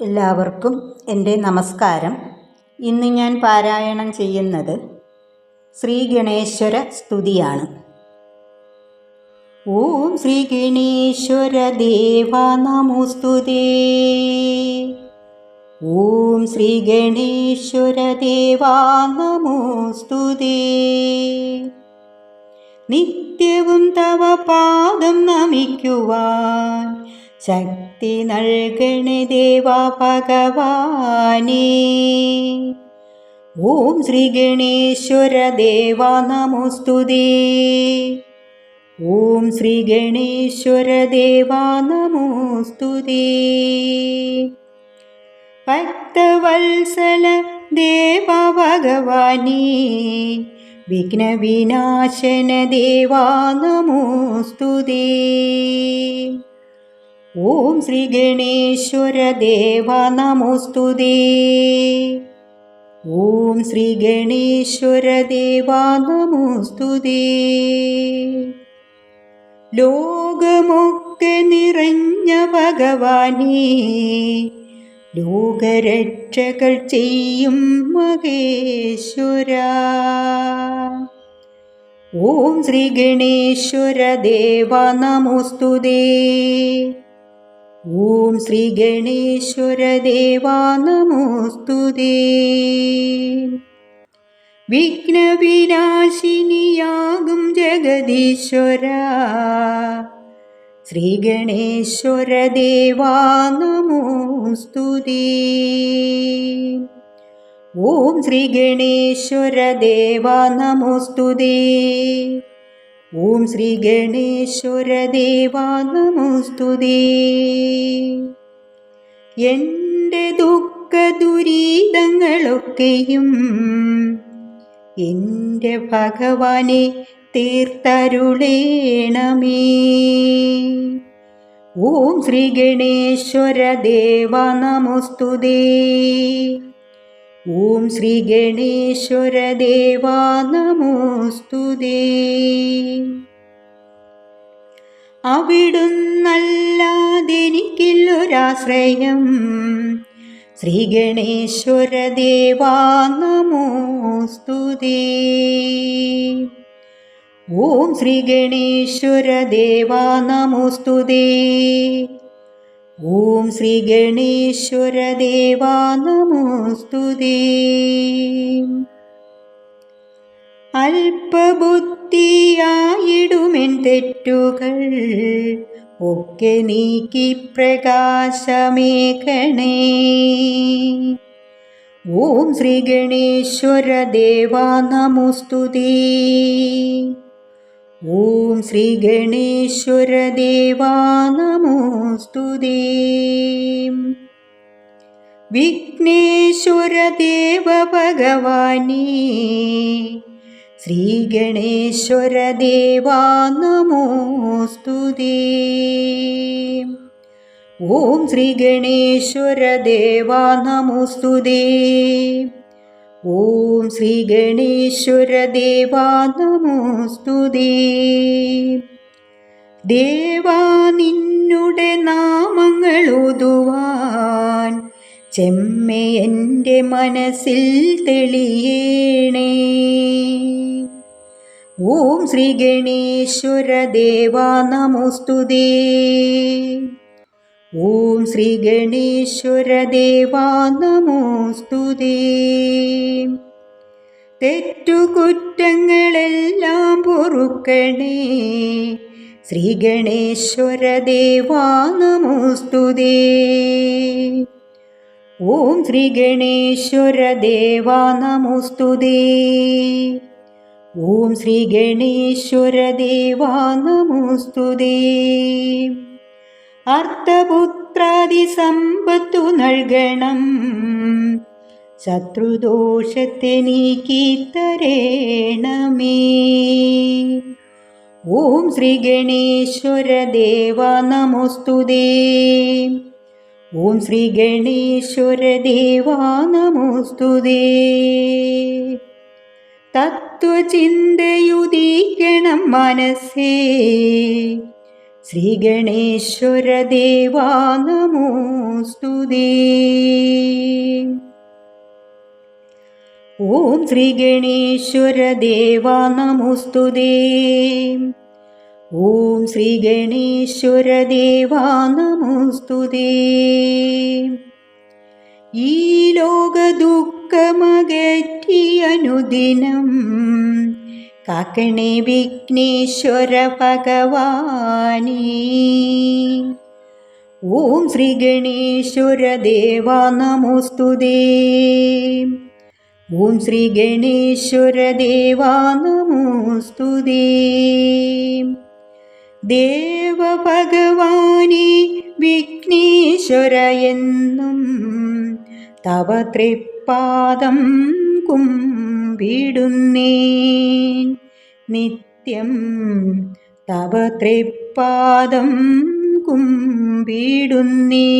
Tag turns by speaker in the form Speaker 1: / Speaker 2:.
Speaker 1: എല്ലാവർക്കും എന്റെ നമസ്കാരം. ഇന്ന് ഞാൻ പാരായണം ചെയ്യുന്നത് ശ്രീ ഗണേശ്വര സ്തുതിയാണ്. ഓം ശ്രീ ഗണേശ്വര ദേവ നമോസ്തുതേ ഓം ശ്രീ ഗണേശ്വര ദേവ നമോസ്തുതേ നിത്യവും തവ പാദം നമിക്കുവാൻ ശക്തി നൽകണേ ദേവ ഭഗവാനേ. ഓം ശ്രീ ഗണേശ്വര ദേവ നമോസ്തുതേ. ഓം ശ്രീ ഗണേശ്വര ദേവ നമോസ്തുതേ. ഭക്തവത്സല ദേവ ഭഗവാനേ. വിഘ്നവിനാശന ദേവാ നമോസ്തുതേ. ഓം ശ്രീ ഗണേശ്വര ദേവ നമോസ്തുതേ ഓം ശ്രീ ഗണേശ്വര ദേവ നമോസ്തുതേ ലോകമൊക്കെ നിറഞ്ഞ ഭഗവാനേ ലോകരക്ഷകൾ ചെയ്യും മഹേശ്വര. ഓം ശ്രീ ഗണേശ്വര ദേവ നമോസ്തുതേ ഓം ശ്രീ ഗണേശ്വര ദേവാ നമോസ്തുതേ വിഘ്നവിനാശിനിയാകും ജഗദീശ്വര. ശ്രീ ഗണേശ്വര ദേവാ നമോസ്തുതേ ഓം ശ്രീ ഗണേശ്വര ദേവാ നമോസ്തുതേ ഓം ശ്രീ ഗണേശ്വര ദേവാ നമോസ്തുതേ എന്റെ ദുഃഖ ദുരിതങ്ങളൊക്കെയും എന്റെ ഭഗവാനെ തീർത്തരുളേണമേ. ഓം ശ്രീ ഗണേശ്വര ദേവ നമോസ്തുതേ ഓം ശ്രീ ഗണേശ്വര ദേവാ നമോസ്തുതേ അവിടുന്നല്ലാതെനിക്കില്ലൊരാശ്രയം. ശ്രീ ഗണേശ്വര ദേവാ നമോസ്തുതേ ഓം ശ്രീ ഗണേശ്വര ദേവാ നമോസ്തുതേ ഓം ശ്രീ ഗണേശ്വര ദേവാ നമോസ്തുതേ അല്പബുദ്ധിയായിടുമെൻ തെറ്റുകൾ ഒക്കെ നീക്കി പ്രകാശമേകണേ. ഓം ശ്രീ ഗണേശ്വര ദേവാ നമോസ്തുതേ ॐ श्रीगणेश्वरदेवा नमोऽस्तु दे। विघ्नेश्वरदेव विघ्नेश्वरदेवभगवानी श्रीगणेश्वरदेवा नमोऽस्तु दे। ॐ श्रीगणेश्वरदेवा नमोऽस्तु दे। ഓം ശ്രീ ഗണേശ്വര ദേവാ നമോസ്തുതേ ദേവാ നിന്നുടെ നാമങ്ങൾ ഓതുവാൻ ചെമ്മ എന്റെ മനസ്സിൽ തെളിയേണേ. ഓം ശ്രീ ഗണേശ്വര ദേവാ നമോസ്തുതേ ഓം ശ്രീ ഗണേശ്വര ദേവാ നമോസ്തുതേ തെറ്റുകുറ്റങ്ങളെല്ലാം പൊറുക്കണേ. ദേവാ നമോസ്തുതേ ഓം ശ്രീ ഗണേശ്വര ദേവാ നമോസ്തുതേ ഓം ശ്രീ ഗണേശ്വര ദേവ നമോസ്തുതേ അർത്ഥപുത്രാദി സമ്പത്തു നൽകണം. ശത്രുദോഷത്തെ നീക്കി ഓം ശ്രീ ഗണേശ്വര ദേവ നമോസ്തുതേ ഓം ശ്രീ ഗണേശ്വര ദേവ നമോസ്തുതേ തത്വചിന്തയുദീക്കണം മനസ്സേ. ശ്രീ ഗണേശ്വര ദേവാ നമോസ്തുതേ നമോസ്തുതേ ഓം ശ്രീ ഗണേശ്വര ദേവാ നമോസ്തുതേ ഓം ശ്രീ ഗണേശ്വര ദേവാ നമോസ്തുതേ ഈ ലോകദുഃഖമകറ്റി അനുദിനം കാക്കണേ വിഘ്നേശ്വര ഭഗവാനേ. ഓം ശ്രീ ഗണേശ്വര ദേവാ നമോസ്തുതേ ഓം ശ്രീ ഗണേശ്വര ദേവാ നമോസ്തുതേ ദേവഭഗവാനെ വിഘ്നേശ്വര എന്നും തവ തൃപ്പാദം കുമ്പിടുന്നേ നിത്യം തവ തൃപ്പാദം കുമ്പിടുന്നേ